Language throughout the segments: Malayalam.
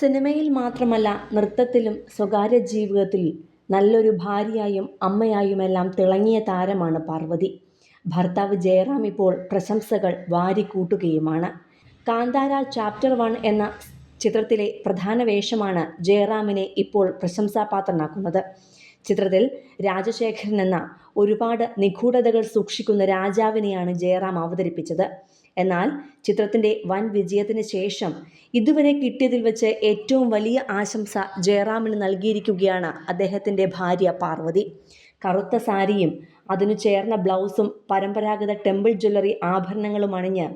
സിനിമയിൽ മാത്രമല്ല നൃത്തത്തിലും സ്വകാര്യ ജീവിതത്തിൽ നല്ലൊരു ഭാര്യയായും അമ്മയായുമെല്ലാം തിളങ്ങിയ താരമാണ് പാർവതി. ഭർത്താവ് ജയറാം ഇപ്പോൾ പ്രശംസകൾ വാരിക്കൂട്ടുകയുമാണ്. കാന്താര ചാപ്റ്റർ വൺ എന്ന ചിത്രത്തിലെ പ്രധാന വേഷമാണ് ജയറാമിനെ ഇപ്പോൾ പ്രശംസാപാത്രനാക്കുന്നത്. ചിത്രത്തിൽ രാജശേഖരൻ എന്ന ഒരുപാട് നിഗൂഢതകൾ സൂക്ഷിക്കുന്ന രാജാവിനെയാണ് ജയറാം അവതരിപ്പിച്ചത്. എന്നാൽ ചിത്രത്തിന്റെ വൻ വിജയത്തിന് ശേഷം ഇതുവരെ കിട്ടിയതിൽ വെച്ച് ഏറ്റവും വലിയ ആശംസ ജയറാമിന് നൽകിയിരിക്കുകയാണ് അദ്ദേഹത്തിന്റെ ഭാര്യ പാർവതി കറുത്ത സാരിയും അതിനു ചേർന്ന ബ്ലൗസും പരമ്പരാഗത ടെമ്പിൾ ജ്വല്ലറി ആഭരണങ്ങളും അണിഞ്ഞ്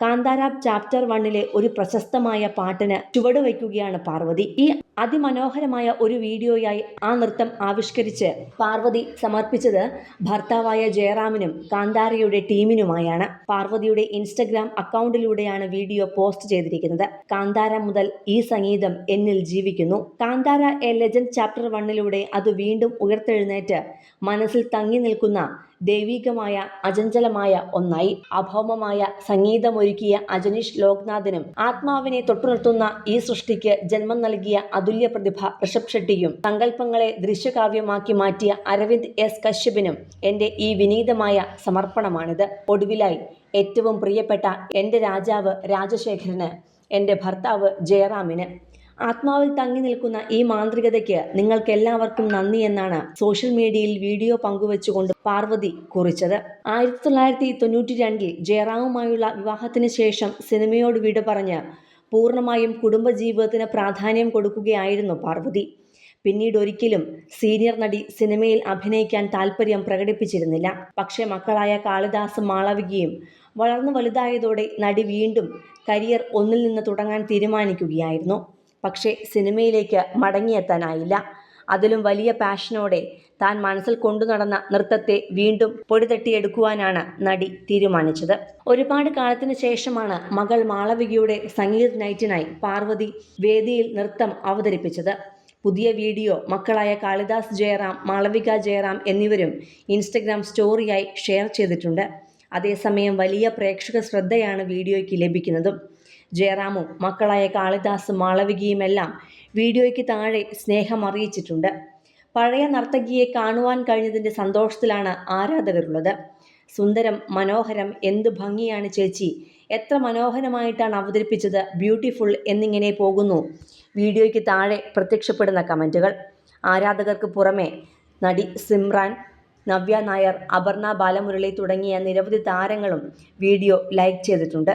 കാന്താര ചാപ്റ്റർ വണ്ണിലെ ഒരു പ്രശസ്തമായ പാട്ടിന് ചുവടുവയ്ക്കുകയാണ് പാർവതി ഈ അതിമനോഹരമായ ഒരു വീഡിയോയായി ആ നൃത്തം ആവിഷ്കരിച്ച് പാർവതി സമർപ്പിച്ചത് ഭർത്താവായ ജയറാമിനും കാന്താരയുടെ ടീമിനുമായാണ് പാർവതിയുടെ ഇൻസ്റ്റഗ്രാം അക്കൗണ്ടിലൂടെയാണ് വീഡിയോ പോസ്റ്റ് ചെയ്തിരിക്കുന്നത്. കാന്താര മുതൽ ഈ സംഗീതം എന്നിൽ ജീവിക്കുന്നു. കാന്താര എ ലെജൻഡ് ചാപ്റ്റർ വണ്ണിലൂടെ അത് വീണ്ടും ഉയർത്തെഴുന്നേറ്റ് മനസ്സിൽ തങ്ങി നിൽക്കുന്ന ദൈവികമായ അചഞ്ചലമായ ഒന്നായി അഭൗമമായ സംഗീതമൊരുക്കിയ അജനീഷ് ലോക്നാഥിനും ആത്മാവിനെ തൊട്ടുനിർത്തുന്ന ഈ സൃഷ്ടിക്ക് ജന്മം നൽകിയ അതുല്യ പ്രതിഭ ഋഷഭ് ഷെട്ടിയും സങ്കല്പങ്ങളെ ദൃശ്യകാവ്യമാക്കി മാറ്റിയ അരവിന്ദ് എസ് കശ്യപിനും എന്റെ ഈ വിനീതമായ സമർപ്പണമാണിത്. ഒടുവിലായി ഏറ്റവും പ്രിയപ്പെട്ട എന്റെ രാജാവ് രാജശേഖരന് എന്റെ ഭർത്താവ് ജയറാമിന് ആത്മാവിൽ തങ്ങി നിൽക്കുന്ന ഈ മാന്ത്രികതയ്ക്ക് നിങ്ങൾക്കെല്ലാവർക്കും നന്ദി എന്നാണ് സോഷ്യൽ മീഡിയയിൽ വീഡിയോ പങ്കുവച്ചുകൊണ്ട് പാർവതി കുറിച്ചത്. ആയിരത്തി തൊള്ളായിരത്തി തൊണ്ണൂറ്റി രണ്ടിൽ ജയറാമുമായുള്ള വിവാഹത്തിന് ശേഷം സിനിമയോട് വിട പറഞ്ഞ് പൂർണമായും കുടുംബജീവിതത്തിന് പ്രാധാന്യം കൊടുക്കുകയായിരുന്നു പാർവതി. പിന്നീട് ഒരിക്കലും സീനിയർ നടി സിനിമയിൽ അഭിനയിക്കാൻ താല്പര്യം പ്രകടിപ്പിച്ചിരുന്നില്ല. പക്ഷേ മക്കളായ കാളിദാസും മാളവികയും വളർന്നു വലുതായതോടെ നടി വീണ്ടും കരിയർ ഒന്നിൽ നിന്ന് തുടങ്ങാൻ തീരുമാനിക്കുകയായിരുന്നു. പക്ഷേ സിനിമയിലേക്ക് മടങ്ങിയെത്താനായില്ല. അതിലും വലിയ പാഷനോടെ താൻ മനസ്സിൽ കൊണ്ടു നടന്ന നൃത്തത്തെ വീണ്ടും പൊടിതട്ടിയെടുക്കുവാനാണ് നടി തീരുമാനിച്ചത്. ഒരുപാട് കാലത്തിന് ശേഷമാണ് മകൾ മാളവികയുടെ സംഗീത നൈറ്റിനായി പാർവതി വേദിയിൽ നൃത്തം അവതരിപ്പിച്ചത്. പുതിയ വീഡിയോ മക്കളായ കാളിദാസ് ജയറാം മാളവിക ജയറാം എന്നിവരും ഇൻസ്റ്റഗ്രാം സ്റ്റോറിയായി ഷെയർ ചെയ്തിട്ടുണ്ട്. അതേസമയം വലിയ പ്രേക്ഷക ശ്രദ്ധയാണ് വീഡിയോയ്ക്ക് ലഭിക്കുന്നതും. ജയറാമും മക്കളായ കാളിദാസും മാളവികയുമെല്ലാം വീഡിയോയ്ക്ക് താഴെ സ്നേഹം അറിയിച്ചിട്ടുണ്ട്. പഴയ നർത്തകിയെ കാണുവാൻ കഴിഞ്ഞതിന്റെ സന്തോഷത്തിലാണ് ആരാധകരുള്ളത്. സുന്ദരം മനോഹരം എന്ത് ഭംഗിയാണ് ചേച്ചി? എത്ര മനോഹരമായിട്ടാണ് അവതരിപ്പിച്ചത്? ബ്യൂട്ടിഫുൾ എന്നിങ്ങനെ പോകുന്നു. വീഡിയോയ്ക്ക് താഴെ പ്രത്യക്ഷപ്പെടുന്ന കമന്റുകൾ ആരാധകർക്ക് പുറമെ നടി സിമ്രാൻ നവ്യ നായർ അപർണ ബാലമുരളി തുടങ്ങിയ നിരവധി താരങ്ങളും വീഡിയോ ലൈക്ക് ചെയ്തിട്ടുണ്ട്.